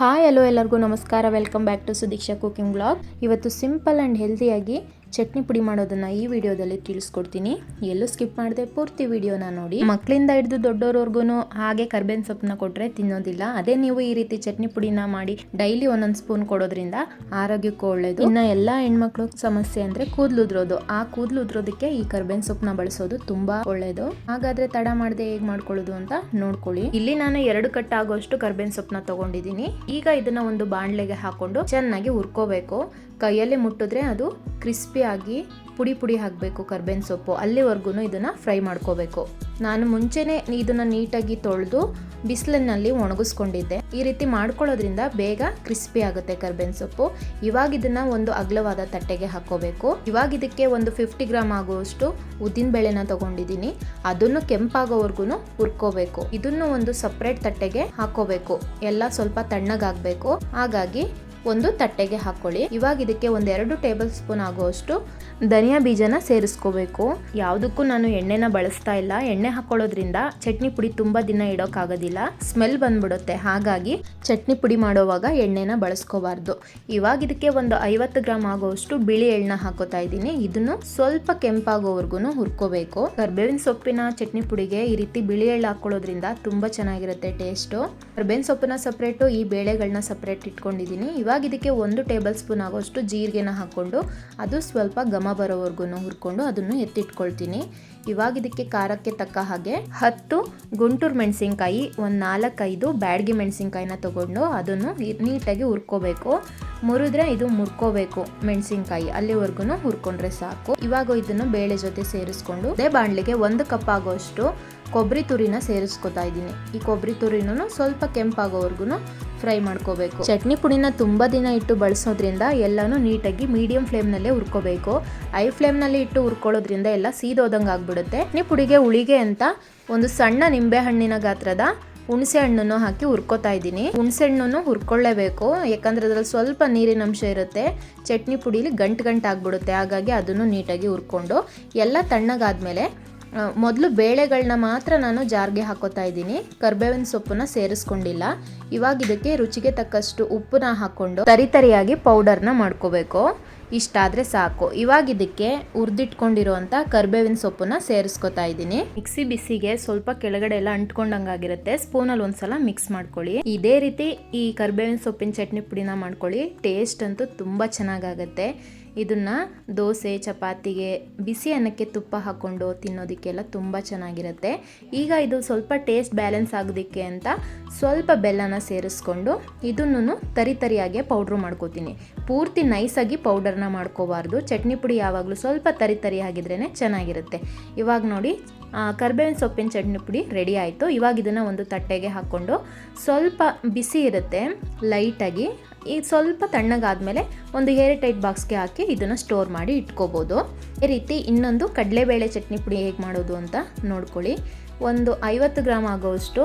Hi hello ಎಲ್ಲರಿಗೂ ನಮಸ್ಕಾರ. Welcome back to Sudeeksha cooking blog ಇವತ್ತು ಸಿಂಪಲ್ ಆ್ಯಂಡ್ ಹೆಲ್ದಿಯಾಗಿ ಚಟ್ನಿ ಪುಡಿ ಮಾಡೋದನ್ನ ಈ ವಿಡಿಯೋದಲ್ಲಿ ತಿಳಿಸ್ಕೊಡ್ತೀನಿ. ಎಲ್ಲೂ ಸ್ಕಿಪ್ ಮಾಡದೆ ಪೂರ್ತಿ ವಿಡಿಯೋನ ನೋಡಿ. ಮಕ್ಕಳಿಂದ ಹಿಡಿದು ದೊಡ್ಡೋರ್ವರ್ಗು ಹಾಗೆ ಕರ್ಬೇವಿನ ಸೊಪ್ಪನ್ನ ಕೊಟ್ಟರೆ ತಿನ್ನೋದಿಲ್ಲ. ಅದೇ ನೀವು ಈ ರೀತಿ ಚಟ್ನಿ ಪುಡಿನ ಮಾಡಿ ಡೈಲಿ ಒಂದೊಂದು ಸ್ಪೂನ್ ಕೊಡೋದ್ರಿಂದ ಆರೋಗ್ಯಕ್ಕೂ ಒಳ್ಳೇದು. ಇನ್ನ ಎಲ್ಲಾ ಹೆಣ್ಮಕ್ಳು ಸಮಸ್ಯೆ ಅಂದ್ರೆ ಕೂದಲು ಉದ್ರೋದು. ಆ ಕೂದಲು ಉದ್ರೋದಕ್ಕೆ ಈ ಕರ್ಬೇವಿನ ಸೊಪ್ಪನ್ನ ಬಳಸೋದು ತುಂಬಾ ಒಳ್ಳೇದು. ಹಾಗಾದ್ರೆ ತಡ ಮಾಡದೆ ಹೇಗೆ ಮಾಡ್ಕೊಳ್ಳೋದು ಅಂತ ನೋಡ್ಕೊಳ್ಳಿ. ಇಲ್ಲಿ ನಾನು ಎರಡು ಕಟ್ ಆಗೋಷ್ಟು ಕರ್ಬೇವಿನ ಸೊಪ್ಪನ್ನ ತಗೊಂಡಿದ್ದೀನಿ. ಈಗ ಇದನ್ನ ಒಂದು ಬಾಣಲೆಗೆ ಹಾಕೊಂಡು ಚೆನ್ನಾಗಿ ಹುರ್ಕೋಬೇಕು. ಕೈಯಲ್ಲಿ ಮುಟ್ಟಿದ್ರೆ ಅದು ಕ್ರಿಸ್ಪಿ ಆಗಿ ಪುಡಿ ಪುಡಿ ಹಾಕಬೇಕು ಕರ್ಬೇವಿನ ಸೊಪ್ಪು. ಅಲ್ಲಿವರೆಗೂ ಇದನ್ನು ಫ್ರೈ ಮಾಡ್ಕೋಬೇಕು. ನಾನು ಮುಂಚೆನೇ ಇದನ್ನು ನೀಟಾಗಿ ತೊಳೆದು ಬಿಸಿಲಿನಲ್ಲಿ ಒಣಗಿಸ್ಕೊಂಡಿದ್ದೆ. ಈ ರೀತಿ ಮಾಡ್ಕೊಳ್ಳೋದ್ರಿಂದ ಬೇಗ ಕ್ರಿಸ್ಪಿ ಆಗುತ್ತೆ ಕರ್ಬೇವಿನ ಸೊಪ್ಪು. ಇವಾಗ ಇದನ್ನು ಒಂದು ಅಗಲವಾದ ತಟ್ಟೆಗೆ ಹಾಕೋಬೇಕು ಇವಾಗ ಇದಕ್ಕೆ ಒಂದು ಫಿಫ್ಟಿ ಗ್ರಾಮ್ ಆಗುವಷ್ಟು ಉದ್ದಿನ ಬೇಳೆನ ತಗೊಂಡಿದ್ದೀನಿ. ಅದನ್ನು ಕೆಂಪಾಗೋವರೆಗೂ ಹುರ್ಕೋಬೇಕು. ಇದನ್ನು ಒಂದು ಸಪ್ರೇಟ್ ತಟ್ಟೆಗೆ ಹಾಕೋಬೇಕು ಎಲ್ಲ ಸ್ವಲ್ಪ ತಣ್ಣಗಾಗಬೇಕು. ಹಾಗಾಗಿ ಒಂದು ತಟ್ಟೆಗೆ ಹಾಕೊಳ್ಳಿ. ಇವಾಗ ಇದಕ್ಕೆ ಒಂದೆರಡು ಟೇಬಲ್ ಸ್ಪೂನ್ ಆಗುವಷ್ಟು ಧನಿಯಾ ಬೀಜನ ಸೇರಿಸ್ಕೋಬೇಕು. ಯಾವುದಕ್ಕೂ ನಾನು ಎಣ್ಣೆನ ಬಳಸ್ತಾ ಇಲ್ಲ. ಎಣ್ಣೆ ಹಾಕೊಳ್ಳೋದ್ರಿಂದ ಚಟ್ನಿ ಪುಡಿ ತುಂಬಾ ದಿನ ಇಡೋಕ್ಕಾಗೋದಿಲ್ಲ ಸ್ಮೆಲ್ ಬಂದ್ಬಿಡುತ್ತೆ. ಹಾಗಾಗಿ ಚಟ್ನಿ ಪುಡಿ ಮಾಡೋವಾಗ ಎಣ್ಣೆನ ಬಳಸ್ಕೋಬಾರ್ದು. ಇವಾಗ ಇದಕ್ಕೆ ಒಂದು ಐವತ್ತು ಗ್ರಾಮ್ ಆಗುವಷ್ಟು ಬಿಳಿ ಎಳ್ಳ ಹಾಕೋತಾ ಇದ್ದೀನಿ. ಇದನ್ನು ಸ್ವಲ್ಪ ಕೆಂಪಾಗೋವರೆಗೂ ಹುರ್ಕೋಬೇಕು. ಕರ್ಬೇವಿನ ಸೊಪ್ಪಿನ ಚಟ್ನಿ ಪುಡಿಗೆ ಈ ರೀತಿ ಬಿಳಿ ಎಳ್ಳು ಹಾಕೊಳ್ಳೋದ್ರಿಂದ ತುಂಬಾ ಚೆನ್ನಾಗಿರುತ್ತೆ ಟೇಸ್ಟು. ಕರ್ಬೇವಿನ ಸೊಪ್ಪಿನ ಸಪ್ರೇಟು ಈ ಬೇಳೆಗಳನ್ನ ಸಪ್ರೇಟ್ ಇಟ್ಕೊಂಡಿದ್ದೀನಿ. ಇವಾಗ ಇದಕ್ಕೆ ಒಂದು ಟೇಬಲ್ ಸ್ಪೂನ್ ಆಗೋಷ್ಟು ಜೀರಿಗೆನ ಹಾಕ್ಕೊಂಡು ಅದು ಸ್ವಲ್ಪ ಘಮ ಬರೋವರೆಗೂ ಹುರ್ಕೊಂಡು ಅದನ್ನು ಎತ್ತಿಟ್ಕೊಳ್ತೀನಿ. ಇವಾಗ ಇದಕ್ಕೆ ಖಾರಕ್ಕೆ ತಕ್ಕ ಹಾಗೆ ಹತ್ತು ಗುಂಟೂರು ಮೆಣಸಿನ್ಕಾಯಿ, ಒಂದು ನಾಲ್ಕೈದು ಬ್ಯಾಡ್ಗೆ ಮೆಣಸಿನ್ಕಾಯಿನ ತೊಗೊಂಡು ಅದನ್ನು ನೀಟಾಗಿ ಹುರ್ಕೋಬೇಕು. ಮುರಿದ್ರೆ ಇದು ಮುರ್ಕೋಬೇಕು ಮೆಣಸಿನ್ಕಾಯಿ ಅಲ್ಲಿವರೆಗೂ ಹುರ್ಕೊಂಡ್ರೆ ಸಾಕು. ಇವಾಗ ಇದನ್ನು ಬೇಳೆ ಜೊತೆ ಸೇರಿಸ್ಕೊಂಡು ಅದೇ ಬಾಣಲಿಗೆ ಒಂದು ಕಪ್ ಆಗೋಷ್ಟು ಕೊಬ್ಬರಿ ತುರಿನ ಸೇರಿಸ್ಕೊತಾ ಇದ್ದೀನಿ. ಈ ಕೊಬ್ಬರಿ ತುರಿನೂ ಸ್ವಲ್ಪ ಕೆಂಪಾಗೋವರೆಗೂ ಫ್ರೈ ಮಾಡ್ಕೋಬೇಕು. ಚಟ್ನಿ ಪುಡಿನ ತುಂಬ ದಿನ ಇಟ್ಟು ಬಳಸೋದ್ರಿಂದ ಎಲ್ಲನೂ ನೀಟಾಗಿ ಮೀಡಿಯಂ ಫ್ಲೇಮ್ನಲ್ಲೇ ಹುರ್ಕೋಬೇಕು. ಐ ಫ್ಲೇಮ್ನಲ್ಲಿ ಇಟ್ಟು ಹುರ್ಕೊಳ್ಳೋದ್ರಿಂದ ಎಲ್ಲ ಸೀದೋದಂಗೆ ಆಗ್ಬಿಡುತ್ತೆ. ಈ ಪುಡಿಗೆ ಉಳಿಗೆ ಅಂತ ಒಂದು ಸಣ್ಣ ನಿಂಬೆ ಹಣ್ಣಿನ ಗಾತ್ರದ ಹುಣಸೆ ಹಣ್ಣನ್ನು ಹಾಕಿ ಹುರ್ಕೋತಾ ಇದ್ದೀನಿ. ಹುಣಸೆ ಹಣ್ಣನ್ನು ಹುರ್ಕೊಳ್ಳೇಬೇಕು. ಯಾಕಂದ್ರೆ ಅದ್ರಲ್ಲಿ ಸ್ವಲ್ಪ ನೀರಿನ ಅಂಶ ಇರುತ್ತೆ. ಚಟ್ನಿ ಪುಡಿಲಿ ಗಂಟು ಗಂಟು ಆಗ್ಬಿಡುತ್ತೆ. ಹಾಗಾಗಿ ಅದನ್ನು ನೀಟಾಗಿ ಹುರ್ಕೊಂಡು ಎಲ್ಲ ತಣ್ಣಗಾದ್ಮೇಲೆ ಮೊದಲು ಬೇಳೆಗಳನ್ನ ಮಾತ್ರ ನಾನು ಜಾರ್ಗೆ ಹಾಕೋತಾ ಇದ್ದೀನಿ. ಕರ್ಬೇವಿನ ಸೊಪ್ಪನ್ನ ಸೇರಿಸ್ಕೊಂಡಿಲ್ಲ. ಇವಾಗ ಇದಕ್ಕೆ ರುಚಿಗೆ ತಕ್ಕಷ್ಟು ಉಪ್ಪನ್ನ ಹಾಕೊಂಡು ತರಿತರಿಯಾಗಿ ಪೌಡರ್ನ ಮಾಡ್ಕೋಬೇಕು. ಇಷ್ಟಾದರೆ ಸಾಕು. ಇವಾಗ ಇದಕ್ಕೆ ಹುರಿದಿಟ್ಕೊಂಡಿರುವಂಥ ಕರ್ಬೇವಿನ ಸೊಪ್ಪನ್ನ ಸೇರಿಸ್ಕೊತಾ ಇದ್ದೀನಿ. ಮಿಕ್ಸಿ ಬಿಸಿಗೆ ಸ್ವಲ್ಪ ಕೆಳಗಡೆ ಎಲ್ಲ ಅಂಟ್ಕೊಂಡಂಗಾಗಿರುತ್ತೆ. ಸ್ಪೂನಲ್ಲಿ ಒಂದ್ಸಲ ಮಿಕ್ಸ್ ಮಾಡ್ಕೊಳ್ಳಿ. ಇದೇ ರೀತಿ ಈ ಕರ್ಬೇವಿನ ಸೊಪ್ಪಿನ ಚಟ್ನಿ ಪುಡಿನ ಮಾಡ್ಕೊಳ್ಳಿ. ಟೇಸ್ಟ್ ಅಂತೂ ತುಂಬ ಚೆನ್ನಾಗಾಗತ್ತೆ. ಇದನ್ನ ದೋಸೆ, ಚಪಾತಿಗೆ ಬಿಸಿ ಅನ್ನಕ್ಕೆ ತುಪ್ಪ ಹಾಕ್ಕೊಂಡು ತಿನ್ನೋದಕ್ಕೆಲ್ಲ ತುಂಬ ಚೆನ್ನಾಗಿರುತ್ತೆ. ಈಗ ಇದು ಸ್ವಲ್ಪ ಟೇಸ್ಟ್ ಬ್ಯಾಲೆನ್ಸ್ ಆಗೋದಕ್ಕೆ ಅಂತ ಸ್ವಲ್ಪ ಬೆಲ್ಲನ ಸೇರಿಸ್ಕೊಂಡು ಇದನ್ನು ತರಿ ತರಿಯಾಗೆ ಪೌಡ್ರು ಮಾಡ್ಕೋತೀನಿ. ಪೂರ್ತಿ ನೈಸಾಗಿ ಪೌಡರ್ನ ಮಾಡ್ಕೋಬಾರ್ದು. ಚಟ್ನಿ ಪುಡಿ ಯಾವಾಗಲೂ ಸ್ವಲ್ಪ ತರಿ ತರಿ ಆಗಿದ್ರೇ ಚೆನ್ನಾಗಿರುತ್ತೆ. ಇವಾಗ ನೋಡಿ ಕರ್ಬೇವಿನ ಸೊಪ್ಪಿನ ಚಟ್ನಿ ಪುಡಿ ರೆಡಿ ಆಯಿತು. ಇವಾಗ ಇದನ್ನು ಒಂದು ತಟ್ಟೆಗೆ ಹಾಕ್ಕೊಂಡು ಸ್ವಲ್ಪ ಬಿಸಿ ಇರುತ್ತೆ ಲೈಟಾಗಿ ಈಗ ಸ್ವಲ್ಪ ತಣ್ಣಗಾದಮೇಲೆ ಒಂದು ಏರ್ ಟೈಟ್ ಬಾಕ್ಸ್ಗೆ ಹಾಕಿ ಇದನ್ನು ಸ್ಟೋರ್ ಮಾಡಿ ಇಟ್ಕೋಬೋದು. ಈ ರೀತಿ ಇನ್ನೊಂದು ಕಡಲೆಬೇಳೆ ಚಟ್ನಿ ಪುಡಿ ಹೇಗೆ ಮಾಡೋದು ಅಂತ ನೋಡ್ಕೊಳ್ಳಿ. ಒಂದು ಐವತ್ತು ಗ್ರಾಮ್ ಆಗೋವಷ್ಟು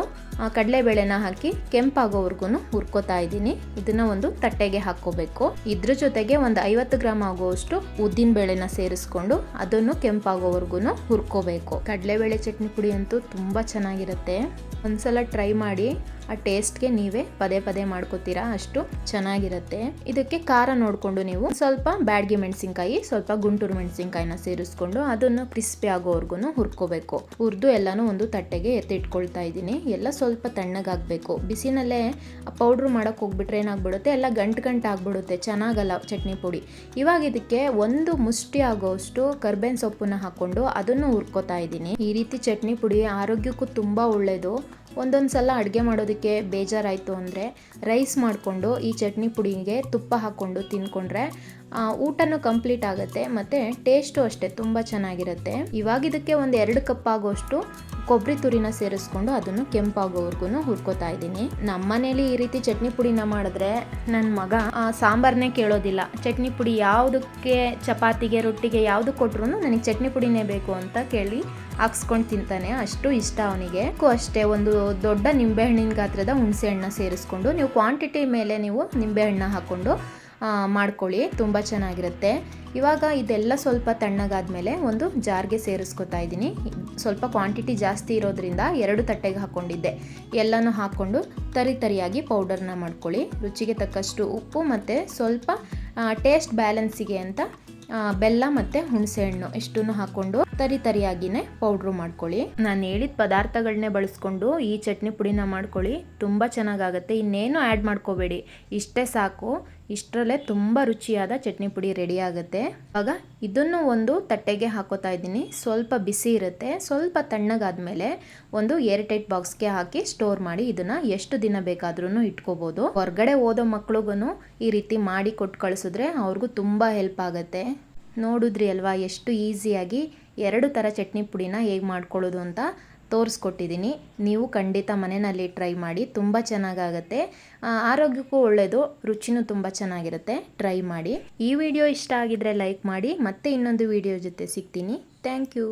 ಕಡಲೆಬೇಳೆನ ಹಾಕಿ ಕೆಂಪಾಗೋವರೆಗೂ ಹುರ್ಕೋತಾ ಇದ್ದೀನಿ. ಇದನ್ನು ಒಂದು ತಟ್ಟೆಗೆ ಹಾಕ್ಕೋಬೇಕು. ಇದ್ರ ಜೊತೆಗೆ ಒಂದು ಐವತ್ತು ಗ್ರಾಮ್ ಆಗೋವಷ್ಟು ಉದ್ದಿನ ಬೇಳೆನ ಸೇರಿಸ್ಕೊಂಡು ಅದನ್ನು ಕೆಂಪಾಗೋವರೆಗೂ ಹುರ್ಕೋಬೇಕು. ಕಡಲೆಬೇಳೆ ಚಟ್ನಿ ಪುಡಿ ಅಂತೂ ತುಂಬ ಚೆನ್ನಾಗಿರುತ್ತೆ. ಒಂದ್ಸಲ ಟ್ರೈ ಮಾಡಿ ಆ ಟೇಸ್ಟ್ಗೆ ನೀವೇ ಪದೇ ಪದೇ ಮಾಡ್ಕೋತೀರಾ, ಅಷ್ಟು ಚೆನ್ನಾಗಿರುತ್ತೆ. ಇದಕ್ಕೆ ಖಾರ ನೋಡಿಕೊಂಡು ನೀವು ಸ್ವಲ್ಪ ಬ್ಯಾಡ್ಗೆ ಮೆಣಸಿನ್ಕಾಯಿ, ಸ್ವಲ್ಪ ಗುಂಟೂರು ಮೆಣಸಿನ್ಕಾಯಿನ ಸೇರಿಸ್ಕೊಂಡು ಅದನ್ನು ಕ್ರಿಸ್ಪಿ ಆಗೋವರೆಗೂ ಹುರ್ಕೋಬೇಕು. ಹುರಿದು ಎಲ್ಲಾನು ಒಂದು ತಟ್ಟೆಗೆ ಎತ್ತಿಟ್ಕೊಳ್ತಾ ಇದ್ದೀನಿ. ಎಲ್ಲ ಸ್ವಲ್ಪ ತಣ್ಣಗಾಗಬೇಕು. ಬಿಸಿನಲ್ಲೇ ಪೌಡ್ರ್ ಮಾಡೋಕೆ ಹೋಗ್ಬಿಟ್ರೆ ಏನಾಗ್ಬಿಡುತ್ತೆ? ಎಲ್ಲ ಗಂಟು ಗಂಟು ಆಗ್ಬಿಡುತ್ತೆ. ಚೆನ್ನಾಗಲ್ಲ ಚಟ್ನಿ ಪುಡಿ. ಇವಾಗ ಇದಕ್ಕೆ ಒಂದು ಮುಷ್ಟಿ ಆಗೋಷ್ಟು ಕರ್ಬೇನ್ ಸೊಪ್ಪನ್ನ ಹಾಕೊಂಡು ಅದನ್ನು ಹುರ್ಕೋತಾ ಇದ್ದೀನಿ. ಈ ರೀತಿ ಚಟ್ನಿ ಪುಡಿ ಆರೋಗ್ಯಕ್ಕೂ ತುಂಬ ಒಳ್ಳೆಯದು ಒಂದೊಂದು ಸಲ ಅಡುಗೆ ಮಾಡೋದಕ್ಕೆ ಬೇಜಾರಾಯಿತು ಅಂದರೆ ರೈಸ್ ಮಾಡಿಕೊಂಡು ಈ ಚಟ್ನಿ ಪುಡಿಗೆ ತುಪ್ಪ ಹಾಕ್ಕೊಂಡು ತಿನ್ಕೊಂಡ್ರೆ ಊಟನೂ ಕಂಪ್ಲೀಟ್ ಆಗುತ್ತೆ ಮತ್ತು ಟೇಸ್ಟು ಅಷ್ಟೇ ತುಂಬ ಚೆನ್ನಾಗಿರುತ್ತೆ. ಇವಾಗ ಇದಕ್ಕೆ ಒಂದು ಎರಡು ಕಪ್ ಆಗೋಷ್ಟು ಕೊಬ್ಬರಿ ತುರಿನ ಸೇರಿಸ್ಕೊಂಡು ಅದನ್ನು ಕೆಂಪಾಗೋವರೆಗೂ ಹುರ್ಕೋತಾ ಇದ್ದೀನಿ. ನಮ್ಮ ಮನೇಲಿ ಈ ರೀತಿ ಚಟ್ನಿ ಪುಡಿನ ಮಾಡಿದ್ರೆ ನನ್ನ ಮಗ ಸಾಂಬಾರನ್ನೇ ಕೇಳೋದಿಲ್ಲ. ಚಟ್ನಿ ಪುಡಿ ಯಾವುದಕ್ಕೆ, ಚಪಾತಿಗೆ, ರೊಟ್ಟಿಗೆ ಯಾವುದು ಕೊಟ್ರು ನನಗೆ ಚಟ್ನಿ ಪುಡಿನೇ ಬೇಕು ಅಂತ ಕೇಳಿ ಹಾಕ್ಸ್ಕೊಂಡು ತಿಂತಾನೆ. ಅಷ್ಟು ಇಷ್ಟ ಅವನಿಗೆ. ಅಷ್ಟೇ ಒಂದು ದೊಡ್ಡ ನಿಂಬೆಹಣ್ಣಿನ ಗಾತ್ರದ ಹುಣಸೆ ಹಣ್ಣನ್ನ ಸೇರಿಸ್ಕೊಂಡು ನೀವು ಕ್ವಾಂಟಿಟಿ ಮೇಲೆ ನೀವು ನಿಂಬೆಹಣ್ಣ ಹಾಕ್ಕೊಂಡು ಮಾಡ್ಕೊಳ್ಳಿ. ತುಂಬ ಚೆನ್ನಾಗಿರುತ್ತೆ. ಇವಾಗ ಇದೆಲ್ಲ ಸ್ವಲ್ಪ ತಣ್ಣಗಾದ್ಮೇಲೆ ಒಂದು ಜಾರ್ಗೆ ಸೇರಿಸ್ಕೊತಾ ಇದ್ದೀನಿ. ಸ್ವಲ್ಪ ಕ್ವಾಂಟಿಟಿ ಜಾಸ್ತಿ ಇರೋದ್ರಿಂದ ಎರಡು ತಟ್ಟೆಗೆ ಹಾಕ್ಕೊಂಡಿದ್ದೆ ಎಲ್ಲನೂ ಹಾಕ್ಕೊಂಡು ತರಿ ತರಿಯಾಗಿ ಪೌಡರ್ನ ಮಾಡ್ಕೊಳ್ಳಿ. ರುಚಿಗೆ ತಕ್ಕಷ್ಟು ಉಪ್ಪು ಮತ್ತು ಸ್ವಲ್ಪ ಟೇಸ್ಟ್ ಬ್ಯಾಲೆನ್ಸಿಗೆ ಅಂತ ಬೆಲ್ಲ ಮತ್ತು ಹುಣಸೆಹಣ್ಣು ಇಷ್ಟನ್ನು ಹಾಕೊಂಡು ತರಿ ತರಿಯಾಗಿನೇ ಪೌಡ್ರು ಮಾಡ್ಕೊಳ್ಳಿ. ನಾನು ಹೇಳಿದ ಪದಾರ್ಥಗಳನ್ನೇ ಬಳಸ್ಕೊಂಡು ಈ ಚಟ್ನಿ ಪುಡಿನ ಮಾಡ್ಕೊಳ್ಳಿ. ತುಂಬ ಚೆನ್ನಾಗಾಗತ್ತೆ. ಇನ್ನೇನು ಆ್ಯಡ್ ಮಾಡ್ಕೋಬೇಡಿ. ಇಷ್ಟೇ ಸಾಕು. ಇಷ್ಟರಲ್ಲೇ ತುಂಬ ರುಚಿಯಾದ ಚಟ್ನಿ ಪುಡಿ ರೆಡಿ ಆಗುತ್ತೆ. ಆಗ ಇದನ್ನು ಒಂದು ತಟ್ಟೆಗೆ ಹಾಕೋತಾ ಇದ್ದೀನಿ. ಸ್ವಲ್ಪ ಬಿಸಿ ಇರುತ್ತೆ. ಸ್ವಲ್ಪ ತಣ್ಣಗಾದ್ಮೇಲೆ ಒಂದು ಏರ್ ಟೈಟ್ ಬಾಕ್ಸ್ಗೆ ಹಾಕಿ ಸ್ಟೋರ್ ಮಾಡಿ ಇದನ್ನ ಎಷ್ಟು ದಿನ ಬೇಕಾದ್ರೂ ಇಟ್ಕೋಬೋದು. ಹೊರಗಡೆ ಓದೋ ಮಕ್ಳಿಗೂ ಈ ರೀತಿ ಮಾಡಿ ಕೊಟ್ಟು ಕಳಿಸಿದ್ರೆ ಅವ್ರಿಗೂ ತುಂಬ ಹೆಲ್ಪ್ ಆಗುತ್ತೆ. ನೋಡಿದ್ರಿ ಅಲ್ವಾ, ಎಷ್ಟು ಈಸಿಯಾಗಿ ಎರಡು ಥರ ಚಟ್ನಿ ಪುಡಿನ ಹೇಗೆ ಮಾಡ್ಕೊಳ್ಳೋದು ಅಂತ. ತೋರಿಸ್ಕೊಟ್ಟಿದ್ದೀನಿ. ನೀವು ಖಂಡಿತ ಮನೆಯಲ್ಲಿ ಟ್ರೈ ಮಾಡಿ, ತುಂಬ ಚೆನ್ನಾಗಾಗತ್ತೆ. ಆರೋಗ್ಯಕ್ಕೂ ಒಳ್ಳೆಯದು ರುಚಿನೂ ತುಂಬ ಚೆನ್ನಾಗಿರುತ್ತೆ. ಟ್ರೈ ಮಾಡಿ. ಈ ವಿಡಿಯೋ ಇಷ್ಟ ಆಗಿದ್ರೆ ಲೈಕ್ ಮಾಡಿ, ಮತ್ತೆ ಇನ್ನೊಂದು ವಿಡಿಯೋ ಜೊತೆ ಸಿಗ್ತೀನಿ. Thank you.